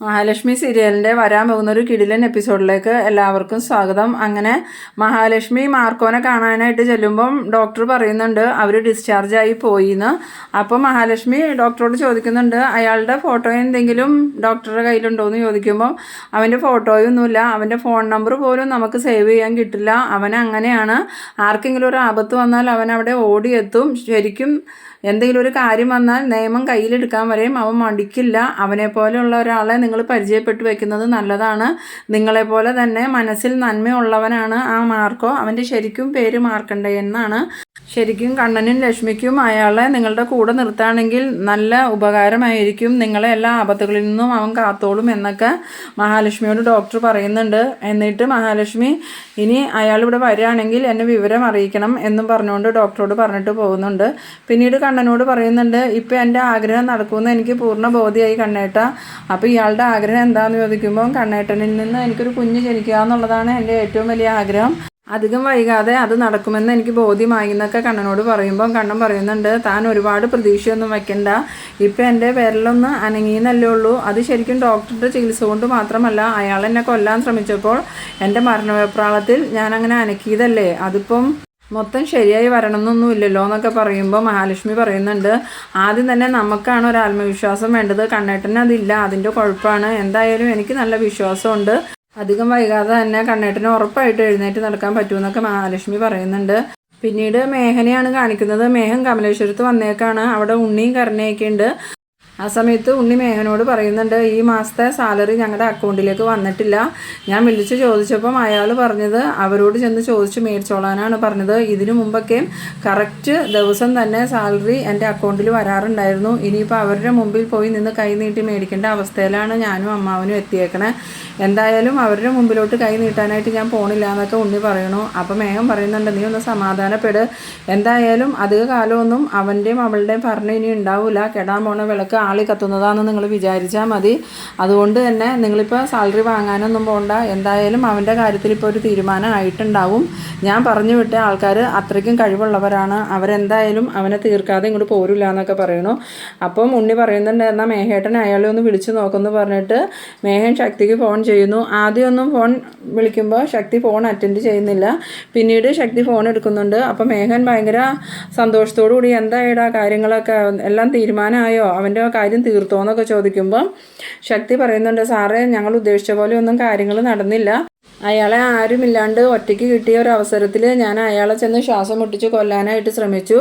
മഹാലക്ഷ്മി സീരിയലിന്റെ വരാൻ പോകുന്ന ഒരു കിടിലൻ എപ്പിസോഡിലേക്ക് എല്ലാവർക്കും സ്വാഗതം. അങ്ങനെ മഹാലക്ഷ്മി മാർക്കോനെ കാണാനായിട്ട് ചെല്ലുമ്പം ഡോക്ടർ പറയുന്നുണ്ട് അവർ ഡിസ്ചാർജ് ആയി പോയിന്ന്. അപ്പോൾ മഹാലക്ഷ്മി ഡോക്ടറോട് ചോദിക്കുന്നുണ്ട് അയാളുടെ ഫോട്ടോ എന്തെങ്കിലും ഡോക്ടറുടെ കയ്യിലുണ്ടോ എന്ന് ചോദിക്കുമ്പം അവന്റെ ഫോട്ടോയൊന്നുമില്ല അവന്റെ ഫോൺ നമ്പർ പോലും നമുക്ക് സേവ് ചെയ്യാൻ കിട്ടില്ല അവൻ അങ്ങനെയാണ്. ആർക്കെങ്കിലും ഒരു ആപത്ത് വന്നാൽ അവൻ അവിടെ ഓടിയെത്തും. ശരിക്കും എന്തെങ്കിലും ഒരു കാര്യം വന്നാൽ നിയമം കയ്യിലെടുക്കാൻ വരെയും അവൻ മടിക്കില്ല. അവനെ പോലെയുള്ള ഒരാളെ നിങ്ങൾ പരിചയപ്പെട്ടു വെക്കുന്നത് നല്ലതാണ്. നിങ്ങളെപ്പോലെ തന്നെ മനസ്സിൽ നന്മയുള്ളവനാണ് ആ മാർക്കോ. അവന്റെ ശരിക്കും പേര് മാർക്കണ്ടേ എന്നാണ്. ശരിക്കും കണ്ണനും ലക്ഷ്മിക്കും അയാളെ നിങ്ങളുടെ കൂടെ നിർത്താണെങ്കിൽ നല്ല ഉപകാരമായിരിക്കും. നിങ്ങളെ എല്ലാ ആപത്തുകളിൽ നിന്നും അവൻ കാത്തോളും എന്നൊക്കെ മഹാലക്ഷ്മിയോട് ഡോക്ടർ പറയുന്നുണ്ട്. എന്നിട്ട് മഹാലക്ഷ്മി ഇനി അയാൾ ഇവിടെ വരികയാണെങ്കിൽ എന്നെ വിവരം അറിയിക്കണം എന്നും പറഞ്ഞുകൊണ്ട് ഡോക്ടറോട് പറഞ്ഞിട്ട് പോകുന്നുണ്ട്. പിന്നീട് കണ്ണനോട് പറയുന്നുണ്ട് ഇപ്പോൾ എന്റെ ആഗ്രഹം നടക്കുമെന്ന് എനിക്ക് പൂർണ ബോധ്യമായി കണ്ണേട്ട. അപ്പോൾ ഇയാളുടെ ആഗ്രഹം എന്താണെന്ന് ചോദിക്കുമ്പോൾ കണ്ണേട്ടനിൽ നിന്ന് എനിക്കൊരു കുഞ്ഞ് ജനിക്കുക എന്നുള്ളതാണ് എന്റെ ഏറ്റവും വലിയ ആഗ്രഹം. അധികം വൈകാതെ അത് നടക്കുമെന്ന് എനിക്ക് ബോധ്യമായി എന്നൊക്കെ കണ്ണനോട് പറയുമ്പോൾ കണ്ണൻ പറയുന്നുണ്ട് താൻ ഒരുപാട് പ്രതീക്ഷയൊന്നും വെക്കണ്ട. ഇപ്പം എന്റെ പേരിലൊന്ന് അനങ്ങിയെന്നല്ലേ ഉള്ളൂ. അത് ശരിക്കും ഡോക്ടറുടെ ചികിത്സ കൊണ്ട് മാത്രമല്ല അയാൾ എന്നെ കൊല്ലാൻ ശ്രമിച്ചപ്പോൾ എന്റെ മരണവെപ്രാളത്തിൽ ഞാൻ അങ്ങനെ അനക്കിയതല്ലേ? അതിപ്പം മൊത്തം ശരിയായി വരണമെന്നൊന്നും ഇല്ലല്ലോ എന്നൊക്കെ പറയുമ്പോൾ മഹാലക്ഷ്മി പറയുന്നുണ്ട് ആദ്യം തന്നെ നമുക്കാണ് ഒരു ആത്മവിശ്വാസം വേണ്ടത്. കണ്ണേട്ടന് അതില്ല. അതിന്റെ കുഴപ്പമാണ് എന്തായാലും എനിക്ക് നല്ല വിശ്വാസമുണ്ട്. അധികം വൈകാതെ തന്നെ കണ്ണേട്ടന് ഉറപ്പായിട്ട് എഴുന്നേറ്റ് നടക്കാൻ പറ്റുമെന്നൊക്കെ മഹാലക്ഷ്മി പറയുന്നുണ്ട്. പിന്നീട് മേഘനയാണ് കാണിക്കുന്നത്. മേഘം കമലേശ്വരത്ത് വന്നേക്കാണ്. അവിടെ ഉണ്ണിയും കരുണയൊക്കെ ഉണ്ട്. ആ സമയത്ത് ഉണ്ണി മേഹനോട് പറയുന്നുണ്ട് ഈ മാസത്തെ സാലറി ഞങ്ങളുടെ അക്കൗണ്ടിലേക്ക് വന്നിട്ടില്ല. ഞാൻ വിളിച്ച് ചോദിച്ചപ്പം അയാൾ പറഞ്ഞത് അവരോട് ചെന്ന് ചോദിച്ച് മേടിച്ചോളാനാണ് പറഞ്ഞത്. ഇതിനു മുമ്പൊക്കെ കറക്റ്റ് ദിവസം തന്നെ സാലറി എന്റെ അക്കൗണ്ടിൽ വരാറുണ്ടായിരുന്നു. ഇനിയിപ്പോൾ അവരുടെ മുമ്പിൽ പോയി നിന്ന് കൈ നീട്ടി മേടിക്കേണ്ട അവസ്ഥയിലാണ് ഞാനും അമ്മാവനും എത്തിയേക്കണേ. എന്തായാലും അവരുടെ മുമ്പിലോട്ട് കൈ നീട്ടാനായിട്ട് ഞാൻ പോണില്ല എന്നൊക്കെ ഉണ്ണി പറയണു. അപ്പം മേഘം പറയുന്നുണ്ട് നീ ഒന്ന് സമാധാനപ്പെട്. എന്തായാലും അധിക കാലമൊന്നും അവന്റെയും അവളുടെയും ഭരണം ഇനി ഉണ്ടാവില്ല കെടാൻ പോണ വിളക്ക് ആളി കത്തുന്നതാണെന്ന് നിങ്ങൾ വിചാരിച്ചാൽ മതി. അതുകൊണ്ട് തന്നെ നിങ്ങളിപ്പോൾ സാലറി വാങ്ങാനൊന്നും പോകണ്ട എന്തായാലും അവന്റെ കാര്യത്തിൽ ഇപ്പോൾ ഒരു തീരുമാനം ആയിട്ടുണ്ടാവും. ഞാൻ പറഞ്ഞു വിട്ട ആൾക്കാർ അത്രയ്ക്കും കഴിവുള്ളവരാണ്. അവരെന്തായാലും അവനെ തീർക്കാതെ ഇങ്ങോട്ട് പോരില്ല എന്നൊക്കെ പറയണു. അപ്പം ഉണ്ണി പറയുന്നുണ്ട് എന്നാൽ മേഹേട്ടൻ അയാളെ ഒന്ന് വിളിച്ചു നോക്കുമെന്ന് പറഞ്ഞിട്ട് മേഹൻ ശക്തിക്ക് ഫോൺ ചെയ്യുന്നു. ആദ്യമൊന്നും ഫോൺ വിളിക്കുമ്പോൾ ശക്തി ഫോൺ അറ്റൻഡ് ചെയ്യുന്നില്ല. പിന്നീട് ശക്തി ഫോൺ എടുക്കുന്നുണ്ട്. അപ്പം മേഹൻ ഭയങ്കര സന്തോഷത്തോടു കൂടി എന്തായിടാ കാര്യങ്ങളൊക്കെ? എല്ലാം തീരുമാനമായോ? അവന്റെ കാര്യം തീർത്തോ എന്നൊക്കെ ചോദിക്കുമ്പോൾ ശക്തി പറയുന്നുണ്ട് സാറേ ഞങ്ങൾ ഉദ്ദേശിച്ച പോലെ ഒന്നും കാര്യങ്ങൾ നടന്നില്ല. അയാളെ ആരുമില്ലാണ്ട് ഒറ്റയ്ക്ക് കിട്ടിയ ഒരു അവസരത്തിൽ ഞാൻ അയാളെ ചെന്ന് ശ്വാസം മുട്ടിച്ച് കൊല്ലാനായിട്ട് ശ്രമിച്ചു.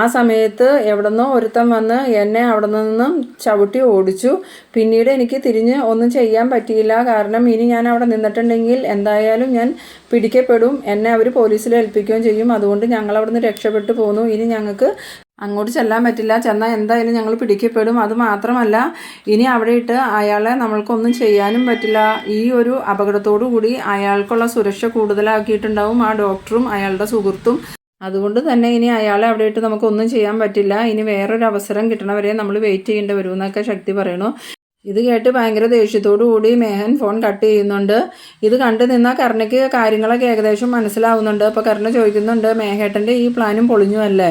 ആ സമയത്ത് എവിടെന്നോ ഒരുത്തൻ വന്ന് എന്നെ അവിടെ നിന്നും ചവിട്ടി ഓടിച്ചു. പിന്നീട് എനിക്ക് തിരിഞ്ഞ് ഒന്നും ചെയ്യാൻ പറ്റിയില്ല. കാരണം ഇനി ഞാൻ അവിടെ നിന്നിട്ടുണ്ടെങ്കിൽ എന്തായാലും ഞാൻ പിടിക്കപ്പെടും. എന്നെ അവർ പോലീസിൽ ഏൽപ്പിക്കുകയും ചെയ്യും. അതുകൊണ്ട് ഞങ്ങൾ അവിടെ നിന്ന് രക്ഷപ്പെട്ടു പോന്നു. ഇനി ഞങ്ങൾക്ക് അങ്ങോട്ട് ചെല്ലാൻ പറ്റില്ല. ചെന്നാൽ എന്തായാലും ഞങ്ങൾ പിടിക്കപ്പെടും. അത് മാത്രമല്ല ഇനി അവിടെ ഇട്ട് അയാളെ നമ്മൾക്കൊന്നും ചെയ്യാനും പറ്റില്ല. ഈ ഒരു അപകടത്തോടു കൂടി അയാൾക്കുള്ള സുരക്ഷ കൂടുതലാക്കിയിട്ടുണ്ടാവും ആ ഡോക്ടറും അയാളുടെ സുഹൃത്തും. അതുകൊണ്ട് തന്നെ ഇനി അയാളെ അവിടെ ഇട്ട് നമുക്കൊന്നും ചെയ്യാൻ പറ്റില്ല. ഇനി വേറൊരു അവസരം കിട്ടണവരെ നമ്മൾ വെയിറ്റ് ചെയ്യേണ്ടി വരുമെന്നൊക്കെ ശക്തി പറയണു. ഇത് കേട്ട് ഭയങ്കര ദേഷ്യത്തോടു കൂടി മേഹൻ ഫോൺ കട്ട് ചെയ്യുന്നുണ്ട്. ഇത് കണ്ടു നിന്നാൽ കർണയ്ക്ക് കാര്യങ്ങളൊക്കെ ഏകദേശം മനസ്സിലാവുന്നുണ്ട്. അപ്പോൾ കർണ ചോദിക്കുന്നുണ്ട് മേഹേട്ടന്റെ ഈ പ്ലാനും പൊളിഞ്ഞു അല്ലേ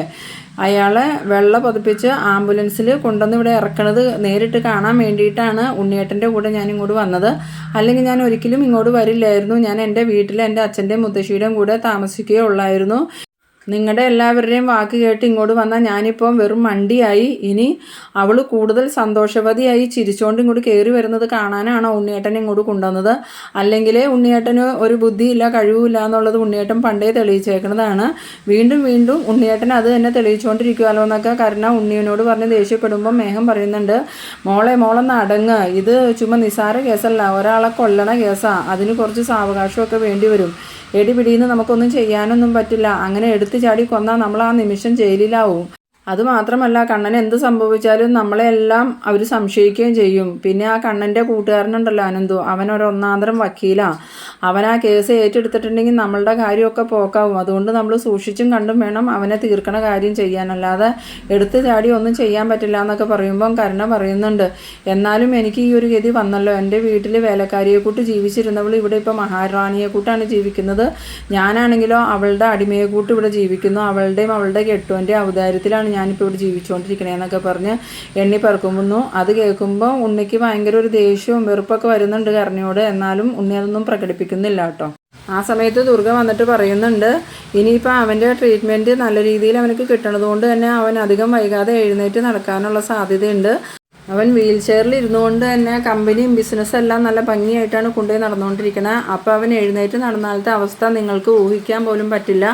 അയാളെ വെള്ള പതിപ്പിച്ച് ആംബുലൻസിൽ കൊണ്ടുവന്ന് ഇവിടെ ഇറക്കണത് നേരിട്ട് കാണാൻ വേണ്ടിയിട്ടാണ് ഉണ്ണിയേട്ടന്റെ കൂടെ ഞാൻ ഇങ്ങോട്ട് വന്നത്. അല്ലെങ്കിൽ ഞാൻ ഒരിക്കലും ഇങ്ങോട്ട് വരില്ലായിരുന്നു. ഞാൻ എന്റെ വീട്ടിൽ എന്റെ അച്ഛന്റെയും മുത്തശ്ശിയുടെയും കൂടെ താമസിക്കുകയുള്ളായിരുന്നു. നിങ്ങളുടെ എല്ലാവരുടെയും വാക്ക് കേട്ട് ഇങ്ങോട്ട് വന്നാൽ ഞാനിപ്പോൾ വെറും മണ്ടിയായി. ഇനി അവൾ കൂടുതൽ സന്തോഷവതിയായി ചിരിച്ചുകൊണ്ട് ഇങ്ങോട്ട് കയറി വരുന്നത് കാണാനാണോ ഉണ്ണിയേട്ടൻ ഇങ്ങോട്ട് കൊണ്ടുവന്നത്? അല്ലെങ്കിൽ ഉണ്ണിയേട്ടന് ഒരു ബുദ്ധിയില്ല കഴിവില്ല എന്നുള്ളത് ഉണ്ണിയേട്ടൻ പണ്ടേ തെളിയിച്ചേക്കുന്നതാണ് വീണ്ടും വീണ്ടും ഉണ്ണിയേട്ടൻ അത് തന്നെ തെളിയിച്ചുകൊണ്ടിരിക്കുമല്ലോ എന്നൊക്കെ കാരണം ഉണ്ണിയനോട് പറഞ്ഞ് ദേഷ്യപ്പെടുമ്പോൾ മേഘം പറയുന്നുണ്ട് മോളെ മോളൊന്ന് അടങ്ങ്. ഇത് ചുമ്മാ നിസാര കേസല്ല. ഒരാളെ കൊല്ലണ കേസാണ് അതിന് കുറച്ച് സാവകാശമൊക്കെ വേണ്ടി വരും. എടി നിന്ന് നമുക്കൊന്നും ചെയ്യാനൊന്നും പറ്റില്ല. അങ്ങനെ എടുത്തു ചാടി കൊന്നാൽ നമ്മൾ ആ നിമിഷം ജയിലിലാവും. അതുമാത്രമല്ല കണ്ണൻ എന്ത് സംഭവിച്ചാലും നമ്മളെല്ലാം അവർ സംശയിക്കുകയും ചെയ്യും. പിന്നെ ആ കണ്ണന്റെ കൂട്ടുകാരനുണ്ടല്ലോ അനന്തു. അവൻ ഒരു ഒന്നാന്തരം വക്കീലാണ് അവൻ ആ കേസ് ഏറ്റെടുത്തിട്ടുണ്ടെങ്കിൽ നമ്മളുടെ കാര്യമൊക്കെ പോക്കാവും. അതുകൊണ്ട് നമ്മൾ സൂക്ഷിച്ചും കണ്ടും വേണം അവനെ തീർക്കണ കാര്യം ചെയ്യാനല്ലാതെ എടുത്തു ചാടി ഒന്നും ചെയ്യാൻ പറ്റില്ല എന്നൊക്കെ പറയുമ്പം കരുണ പറയുന്നുണ്ട്. എന്നാലും എനിക്ക് ഈ ഒരു ഗതി വന്നല്ലോ. എന്റെ വീട്ടിൽ വേലക്കാരിയെ കൂട്ട് ജീവിച്ചിരുന്നവൾ ഇവിടെ ഇപ്പോൾ മഹാറാണിയെ കൂട്ടാണ് ജീവിക്കുന്നത്. ഞാനാണെങ്കിലോ അവളുടെ അടിമയെ കൂട്ട് ഇവിടെ ജീവിക്കുന്നു. അവളുടെയും അവളുടെ കെട്ടുവിന്റെ അവതാരത്തിലാണ് ഞാനിപ്പോൾ ഇവിടെ ജീവിച്ചുകൊണ്ടിരിക്കണേന്നൊക്കെ പറഞ്ഞ് എണ്ണി പറക്കുമ്പോൾ അത് കേൾക്കുമ്പോൾ ഉണ്ണിക്ക് ഭയങ്കര ഒരു ദേഷ്യവും വെറുപ്പൊക്കെ വരുന്നുണ്ട് കരണിയോട് എന്നാലും ഉണ്ണി അതൊന്നും പ്രകടിപ്പിക്കുന്നില്ല കേട്ടോ. ആ സമയത്ത് ദുർഗ വന്നിട്ട് പറയുന്നുണ്ട് ഇനിയിപ്പോൾ അവന്റെ ട്രീറ്റ്മെന്റ് നല്ല രീതിയിൽ അവനക്ക് കിട്ടണതുകൊണ്ട് തന്നെ അവൻ അധികം വൈകാതെ എഴുന്നേറ്റ് നടക്കാനുള്ള സാധ്യതയുണ്ട്. അവൻ വീൽ ചെയറിൽ ഇരുന്നുകൊണ്ട് തന്നെ കമ്പനിയും ബിസിനസ്സും എല്ലാം നല്ല ഭംഗിയായിട്ടാണ് കൊണ്ടുപോയി നടന്നുകൊണ്ടിരിക്കുന്നത് അപ്പോൾ അവൻ എഴുന്നേറ്റ് നടന്നാലത്തെ അവസ്ഥ നിങ്ങൾക്ക് ഊഹിക്കാൻ പോലും പറ്റില്ല.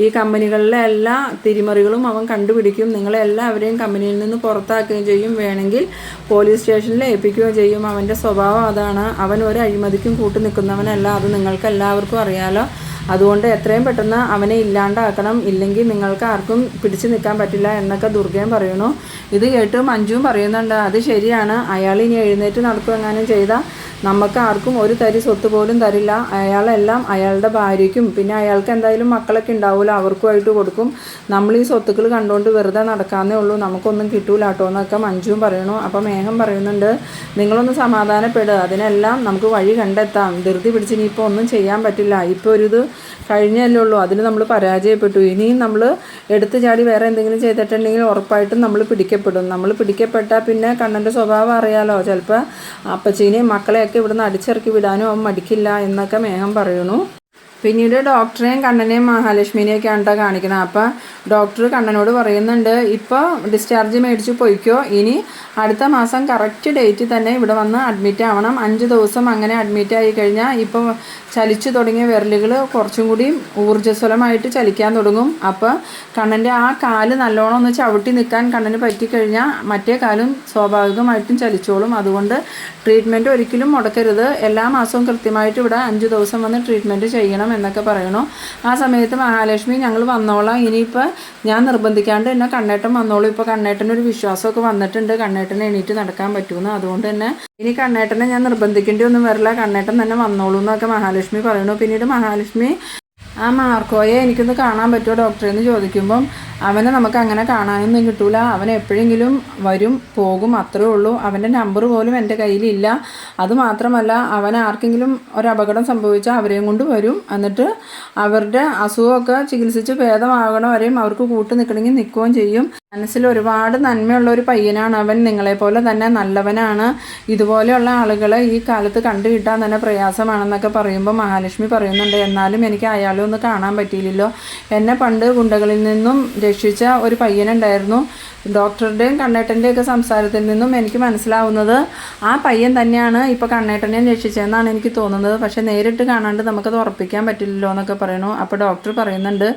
ഈ കമ്പനികളിലെ എല്ലാ തിരിമറികളും അവൻ കണ്ടുപിടിക്കും. നിങ്ങളെ എല്ലാവരെയും കമ്പനിയിൽ നിന്ന് പുറത്താക്കുകയും ചെയ്യും. വേണമെങ്കിൽ പോലീസ് സ്റ്റേഷനിൽ ഏൽപ്പിക്കുകയും ചെയ്യും. അവന്റെ സ്വഭാവം അതാണ്. അവൻ ഒരു അഴിമതിക്കും കൂട്ടു നിൽക്കുന്നവനല്ല അത് നിങ്ങൾക്ക് എല്ലാവർക്കും അറിയാലോ. അതുകൊണ്ട് എത്രയും പെട്ടെന്ന് അവനെ ഇല്ലാണ്ടാക്കണം. ഇല്ലെങ്കിൽ നിങ്ങൾക്ക് ആർക്കും പിടിച്ചു നിൽക്കാൻ പറ്റില്ല എന്നൊക്കെ ദുർഗയും പറയുന്നു. ഇത് കേട്ട് മഞ്ജുവും പറയുന്നുണ്ട് അത് ശരിയാണ്. അയാൾ ഇനി എഴുന്നേറ്റ് നടക്കുമെങ്ങാനും ചെയ്താൽ നമുക്ക് ആർക്കും ഒരു തരി സ്വത്ത് പോലും തരില്ല. അയാളെല്ലാം അയാളുടെ ഭാര്യയ്ക്കും പിന്നെ അയാൾക്ക് എന്തായാലും മക്കളൊക്കെ ഉണ്ടാവില്ല അവർക്കുമായിട്ട് കൊടുക്കും. നമ്മൾ ഈ സ്വത്തുക്കൾ കണ്ടുകൊണ്ട് വെറുതെ നടക്കാന്നേ ഉള്ളൂ. നമുക്കൊന്നും കിട്ടൂല കേട്ടോ എന്നൊക്കെ മഞ്ജുവും പറയണു അപ്പം മേഘം പറയുന്നുണ്ട് നിങ്ങളൊന്ന് സമാധാനപ്പെടുക അതിനെല്ലാം നമുക്ക് വഴി കണ്ടെത്താം. ധൃതി പിടിച്ച് ഇനിയിപ്പോൾ ഒന്നും ചെയ്യാൻ പറ്റില്ല. ഇപ്പോൾ ഒരു ഇത് കഴിഞ്ഞല്ലേ ഉള്ളൂ. അതിൽ നമ്മൾ പരാജയപ്പെട്ടു. ഇനിയും നമ്മൾ എടുത്തു ചാടി വേറെ എന്തെങ്കിലും ചെയ്തിട്ടുണ്ടെങ്കിൽ ഉറപ്പായിട്ടും നമ്മൾ പിടിക്കപ്പെടും. നമ്മൾ പിടിക്കപ്പെട്ടാൽ പിന്നെ കണ്ണന്റെ സ്വഭാവം അറിയാലോ. ചിലപ്പോൾ അപ്പച്ചീനെയും മക്കളെയൊക്കെ ഇവിടുന്ന് അടിച്ചിറക്കി വിടാനും അവൻ മടിക്കില്ല എന്നൊക്കെ മേഘം പറയുന്നു. പിന്നീട് ഡോക്ടറെയും കണ്ണനെയും മഹാലക്ഷ്മിനെയൊക്കെയാണ് കേട്ടോ കാണിക്കുന്നത് അപ്പം ഡോക്ടർ കണ്ണനോട് പറയുന്നുണ്ട് ഇപ്പോൾ ഡിസ്ചാർജ് മേടിച്ച് പോയിക്കോ. ഇനി അടുത്ത മാസം കറക്റ്റ് ഡേറ്റ് തന്നെ ഇവിടെ വന്ന് അഡ്മിറ്റ് ആവണം. അഞ്ച് ദിവസം അങ്ങനെ അഡ്മിറ്റ് ആയി കഴിഞ്ഞാൽ ഇപ്പോൾ ചലിച്ചു തുടങ്ങിയ വിരലുകൾ കുറച്ചും കൂടി ഊർജസ്വലമായിട്ട് ചലിക്കാൻ തുടങ്ങും. അപ്പോൾ കണ്ണന്റെ ആ കാൽ നല്ലോണം ഒന്ന് ചവിട്ടി നിൽക്കാൻ കണ്ണന് പറ്റിക്കഴിഞ്ഞാൽ മറ്റേ കാലും സ്വാഭാവികമായിട്ടും ചലിച്ചോളും. അതുകൊണ്ട് ട്രീറ്റ്മെന്റ് ഒരിക്കലും മുടക്കരുത്. എല്ലാ മാസവും കൃത്യമായിട്ട് ഇവിടെ അഞ്ച് ദിവസം വന്ന് ട്രീറ്റ്മെന്റ് ചെയ്യണം എന്നൊക്കെ പറയണു. ആ സമയത്ത് മഹാലക്ഷ്മി ഞങ്ങൾ വന്നോളാം. ഇനിയിപ്പോൾ ഞാൻ നിർബന്ധിക്കാണ്ട് തന്നെ കണ്ണേട്ടൻ വന്നോളൂ. ഇപ്പോൾ കണ്ണേട്ടനൊരു വിശ്വാസമൊക്കെ വന്നിട്ടുണ്ട്. കണ്ണേട്ടനെ എണീറ്റ് നടക്കാൻ പറ്റുമെന്ന് അതുകൊണ്ട് തന്നെ ഇനി കണ്ണേട്ടനെ ഞാൻ നിർബന്ധിക്കേണ്ടി ഒന്നും വരില്ല. കണ്ണേട്ടൻ തന്നെ വന്നോളൂ എന്നൊക്കെ മഹാലക്ഷ്മി പറയുന്നു പിന്നീട് മഹാലക്ഷ്മി ആ മാർക്കോയെ എനിക്കൊന്ന് കാണാൻ പറ്റുമോ ഡോക്ടറെ എന്ന് ചോദിക്കുമ്പം അവനെ നമുക്ക് അങ്ങനെ കാണാനൊന്നും കിട്ടൂല. അവൻ എപ്പോഴെങ്കിലും വരും പോകും അത്രേ ഉള്ളൂ. അവന്റെ നമ്പർ പോലും എന്റെ കയ്യിലില്ല. അതുമാത്രമല്ല അവൻ ആർക്കെങ്കിലും ഒരു അപകടം സംഭവിച്ചാൽ അവരെയും കൊണ്ട് വരും. എന്നിട്ട് അവരുടെ അസുഖമൊക്കെ ചികിത്സിച്ച് ഭേദമാകണ വരെയും അവർക്ക് കൂട്ടു നിൽക്കണമെങ്കിൽ നിൽക്കുകയും ചെയ്യും. മനസ്സിൽ ഒരുപാട് നന്മയുള്ള ഒരു പയ്യനാണ് അവൻ. നിങ്ങളെപ്പോലെ തന്നെ നല്ലവനാണ്. ഇതുപോലെയുള്ള ആളുകളെ ഈ കാലത്ത് കണ്ടുകിട്ടാൻ തന്നെ പ്രയാസമാണെന്നൊക്കെ പറയുമ്പോൾ മഹാലക്ഷ്മി പറയുന്നുണ്ട്. എന്നാലും എനിക്ക് അയാളെ ഒന്ന് കാണാൻ പറ്റിയില്ലല്ലോ. എന്നെ പണ്ട് ഗുണ്ടകളിൽ നിന്നും രക്ഷിച്ച ഒരു പയ്യനുണ്ടായിരുന്നു. ഡോക്ടറുടെയും കണ്ണേട്ടന്റെയും ഒക്കെ സംസാരത്തിൽ നിന്നും എനിക്ക് മനസ്സിലാവുന്നത് ആ പയ്യൻ തന്നെയാണ് ഇപ്പോൾ കണ്ണേട്ടനെയും രക്ഷിച്ചതെന്നാണ് എനിക്ക് തോന്നുന്നത്. പക്ഷേ നേരിട്ട് കാണാണ്ട് നമുക്കത് ഉറപ്പിക്കാൻ പറ്റില്ലല്ലോ എന്നൊക്കെ പറയണു അപ്പോൾ ഡോക്ടർ പറയുന്നുണ്ട്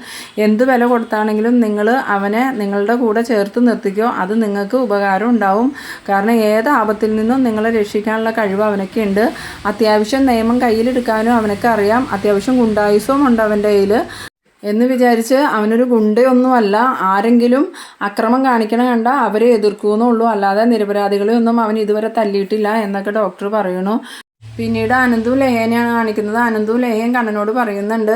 എന്ത് വില കൊടുത്താണെങ്കിലും നിങ്ങൾ അവനെ നിങ്ങളുടെ കൂടെ ചേർത്ത് നിർത്തിക്കോ. അത് നിങ്ങൾക്ക് ഉപകാരം ഉണ്ടാവും. കാരണം ഏത് ആപത്തിൽ നിന്നും നിങ്ങളെ രക്ഷിക്കാനുള്ള കഴിവ് അവനൊക്കെ ഉണ്ട് അത്യാവശ്യം നിയമം കയ്യിലെടുക്കാനും അവനൊക്കെ അറിയാം. അത്യാവശ്യം ഗുണ്ടായുസവും ഉണ്ട് അവന്റെ കയ്യിൽ എന്ന് വിചാരിച്ച് അവനൊരു ഗുണ്ടയൊന്നുമല്ല. ആരെങ്കിലും അക്രമം കാണിക്കണം കണ്ട അവരെ എതിർക്കുമെന്നുള്ളൂ. അല്ലാതെ നിരപരാധികളെ ഒന്നും അവൻ ഇതുവരെ തല്ലിയിട്ടില്ല എന്നൊക്കെ ഡോക്ടർ പറയുന്നു. പിന്നീട് അനന്തും ലഹേനെയാണ് കാണിക്കുന്നത്. അനന്തും ലഹേൻ കണ്ണനോട് പറയുന്നുണ്ട്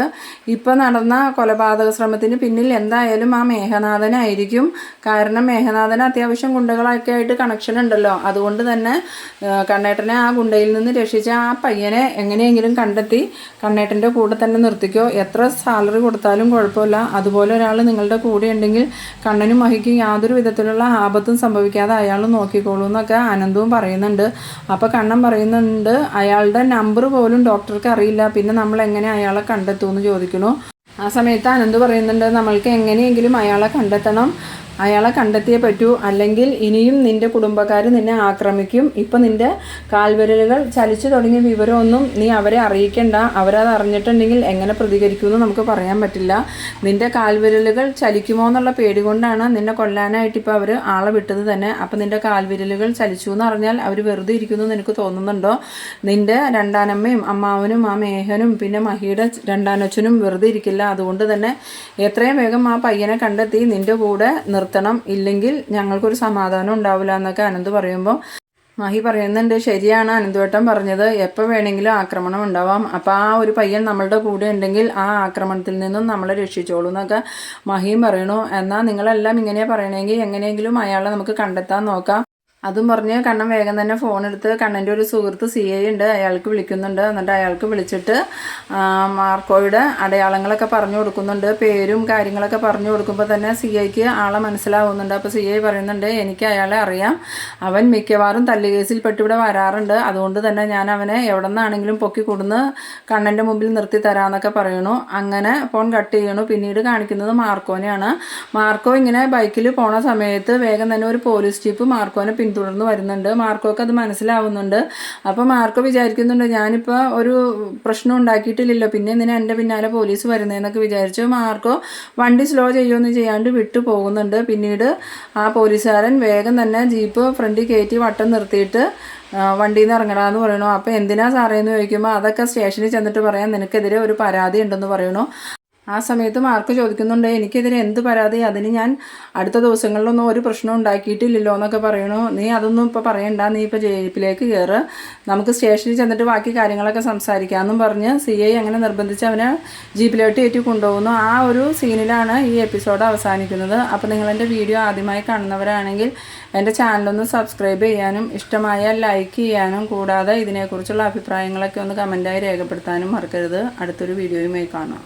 ഇപ്പം നടന്ന കൊലപാതക ശ്രമത്തിന് പിന്നിൽ എന്തായാലും ആ മേഘനാഥനായിരിക്കും. കാരണം മേഘനാഥന് അത്യാവശ്യം ഗുണ്ടകളൊക്കെ ആയിട്ട് കണക്ഷൻ ഉണ്ടല്ലോ. അതുകൊണ്ട് തന്നെ കണ്ണേട്ടനെ ആ ഗുണ്ടയിൽ നിന്ന് രക്ഷിച്ച ആ പയ്യനെ എങ്ങനെയെങ്കിലും കണ്ടെത്തി കണ്ണേട്ടന്റെ കൂടെ തന്നെ നിർത്തിക്കോ. എത്ര സാലറി കൊടുത്താലും കുഴപ്പമില്ല. അതുപോലെ ഒരാൾ നിങ്ങളുടെ കൂടെ ഉണ്ടെങ്കിൽ കണ്ണനും മഹിക്കും യാതൊരു വിധത്തിലുള്ള ആപത്തും സംഭവിക്കാതെ അയാൾ നോക്കിക്കോളൂ എന്നൊക്കെ അനന്തവും പറയുന്നുണ്ട്. അപ്പോൾ കണ്ണൻ പറയുന്നുണ്ട് അയാളുടെ നമ്പർ പോലും ഡോക്ടർക്ക് അറിയില്ല. പിന്നെ നമ്മൾ എങ്ങനെ അയാളെ കണ്ടെത്തുമെന്ന് ചോദിക്കുന്നു. ആ സമയത്ത് അനന്ത് പറയുന്നുണ്ട് നമ്മൾക്ക് എങ്ങനെയെങ്കിലും അയാളെ കണ്ടെത്തണം. അയാളെ കണ്ടെത്തിയേ പറ്റൂ. അല്ലെങ്കിൽ ഇനിയും നിന്റെ കുടുംബക്കാർ നിന്നെ ആക്രമിക്കും. ഇപ്പം നിന്റെ കാൽവിരലുകൾ ചലിച്ചു തുടങ്ങിയ വിവരമൊന്നും നീ അവരെ അറിയിക്കണ്ട. അവരത് അറിഞ്ഞിട്ടുണ്ടെങ്കിൽ എങ്ങനെ പ്രതികരിക്കുമെന്ന് നമുക്ക് പറയാൻ പറ്റില്ല. നിന്റെ കാൽവിരലുകൾ ചലിക്കുമോ എന്നുള്ള പേടി കൊണ്ടാണ് നിന്നെ കൊല്ലാനായിട്ട് ഇപ്പോൾ അവർ ആളെ വിട്ടത് തന്നെ. അപ്പം നിന്റെ കാൽവിരലുകൾ ചലിച്ചു എന്ന് അറിഞ്ഞാൽ അവർ വെറുതെ ഇരിക്കുന്നു എന്ന് എനിക്ക് തോന്നുന്നുണ്ടോ? നിന്റെ രണ്ടാനമ്മയും അമ്മാവനും ആ മേഹനും പിന്നെ മഹിയുടെ രണ്ടാനച്ഛനും വെറുതെ ഇരിക്കില്ല. അതുകൊണ്ട് തന്നെ എത്രയും വേഗം ആ പയ്യനെ കണ്ടെത്തി നിന്റെ കൂടെ നിർത്തണം ഇല്ലെങ്കിൽ ഞങ്ങൾക്കൊരു സമാധാനം ഉണ്ടാവില്ല എന്നൊക്കെ അനന്ത് പറയുമ്പോൾ മഹി പറയുന്നുണ്ട് ശരിയാണ് അനന്തുവേട്ടൻ പറഞ്ഞത് എപ്പോൾ വേണമെങ്കിലും ആക്രമണം ഉണ്ടാവാം. അപ്പോൾ ആ ഒരു പയ്യൻ നമ്മളുടെ കൂടെ ഉണ്ടെങ്കിൽ ആ ആക്രമണത്തിൽ നിന്നും നമ്മളെ രക്ഷിച്ചോളൂ എന്നൊക്കെ മഹിയും പറയണു എന്നാൽ നിങ്ങളെല്ലാം ഇങ്ങനെയാണ് പറയണമെങ്കിൽ എങ്ങനെയെങ്കിലും അയാളെ നമുക്ക് കണ്ടെത്താൻ നോക്കാം. അതും പറഞ്ഞ് കണ്ണൻ വേഗം തന്നെ ഫോൺ എടുത്ത് കണ്ണന്റെ ഒരു സുഹൃത്ത് സി ഐ ഉണ്ട് അയാൾക്ക് വിളിക്കുന്നുണ്ട്. എന്നിട്ട് അയാൾക്ക് വിളിച്ചിട്ട് മാർക്കോയുടെ അടയാളങ്ങളൊക്കെ പറഞ്ഞു കൊടുക്കുന്നുണ്ട്. പേരും കാര്യങ്ങളൊക്കെ പറഞ്ഞു കൊടുക്കുമ്പോൾ തന്നെ സി ഐക്ക് ആളെ മനസ്സിലാവുന്നുണ്ട്. അപ്പോൾ സി ഐ പറയുന്നുണ്ട് എനിക്ക് അയാളെ അറിയാം. അവൻ മിക്കവാറും തല്ലുകേസിൽ പെട്ട് ഇവിടെ വരാറുണ്ട്. അതുകൊണ്ട് തന്നെ ഞാൻ അവനെ എവിടെ നിന്നാണെങ്കിലും പൊക്കി കൊടുന്ന് കണ്ണന്റെ മുമ്പിൽ നിർത്തി തരാമെന്നൊക്കെ പറയണു അങ്ങനെ ഫോൺ കട്ട് ചെയ്യണു. പിന്നീട് കാണിക്കുന്നത് മാർക്കോനെയാണ്. മാർക്കോ ഇങ്ങനെ ബൈക്കിൽ പോണ സമയത്ത് വേഗം തന്നെ ഒരു പോലീസ് ജീപ്പ് മാർക്കോനെ പിന്തുടർന്ന് വരുന്നുണ്ട്. മാർക്കോക്ക് അത് മനസ്സിലാവുന്നുണ്ട്. അപ്പോൾ മാർക്കോ വിചാരിക്കുന്നുണ്ട് ഞാനിപ്പോൾ ഒരു പ്രശ്നം ഉണ്ടാക്കിയിട്ടില്ലല്ലോ പിന്നെ എന്തിനാ എന്റെ പിന്നാലെ പോലീസ് വരുന്നതെന്നൊക്കെ വിചാരിച്ചു. മാർക്കോ വണ്ടി സ്ലോ ചെയ്യുമെന്ന് ചെയ്യാണ്ട് വിട്ടു പോകുന്നുണ്ട്. പിന്നീട് ആ പോലീസുകാരൻ വേഗം തന്നെ ജീപ്പ് ഫ്രണ്ടിൽ കയറ്റി വട്ടം നിർത്തിയിട്ട് വണ്ടിയിൽ നിന്ന് ഇറങ്ങടാന്ന് പറയണു. അപ്പോൾ എന്തിനാ സാറേ എന്ന് ചോദിക്കുമ്പോൾ അതൊക്കെ സ്റ്റേഷനിൽ ചെന്നിട്ട് പറയാം നിനക്കെതിരെ ഒരു പരാതി ഉണ്ടെന്ന് പറയണു. ആ സമയത്ത് മാർക്ക് ചോദിക്കുന്നുണ്ട് എനിക്കെതിരെ എന്ത് പരാതി? അതിന് ഞാൻ അടുത്ത ദിവസങ്ങളിലൊന്നും ഒരു പ്രശ്നം ഉണ്ടാക്കിയിട്ടില്ലല്ലോ എന്നൊക്കെ പറയണു. നീ അതൊന്നും ഇപ്പോൾ പറയണ്ട. നീ ഇപ്പോൾ ജീപ്പിലേക്ക് കയറ് നമുക്ക് സ്റ്റേഷനിൽ ചെന്നിട്ട് ബാക്കി കാര്യങ്ങളൊക്കെ സംസാരിക്കാമെന്നും പറഞ്ഞ് സി ഐ അങ്ങനെ നിർബന്ധിച്ച് അവനെ ജീപ്പിലോട്ട് ഏറ്റി കൊണ്ടുപോകുന്നു. ആ ഒരു സീനിലാണ് ഈ എപ്പിസോഡ് അവസാനിക്കുന്നത്. അപ്പോൾ നിങ്ങൾ എന്റെ വീഡിയോ ആദ്യമായി കാണുന്നവരാണെങ്കിൽ എന്റെ ചാനലൊന്ന് സബ്സ്ക്രൈബ് ചെയ്യാനും ഇഷ്ടമായാൽ ലൈക്ക് ചെയ്യാനും കൂടാതെ ഇതിനെക്കുറിച്ചുള്ള അഭിപ്രായങ്ങളൊക്കെ ഒന്ന് കമന്റായി രേഖപ്പെടുത്താനും മറക്കരുത്. അടുത്തൊരു വീഡിയോയുമായി കാണാം.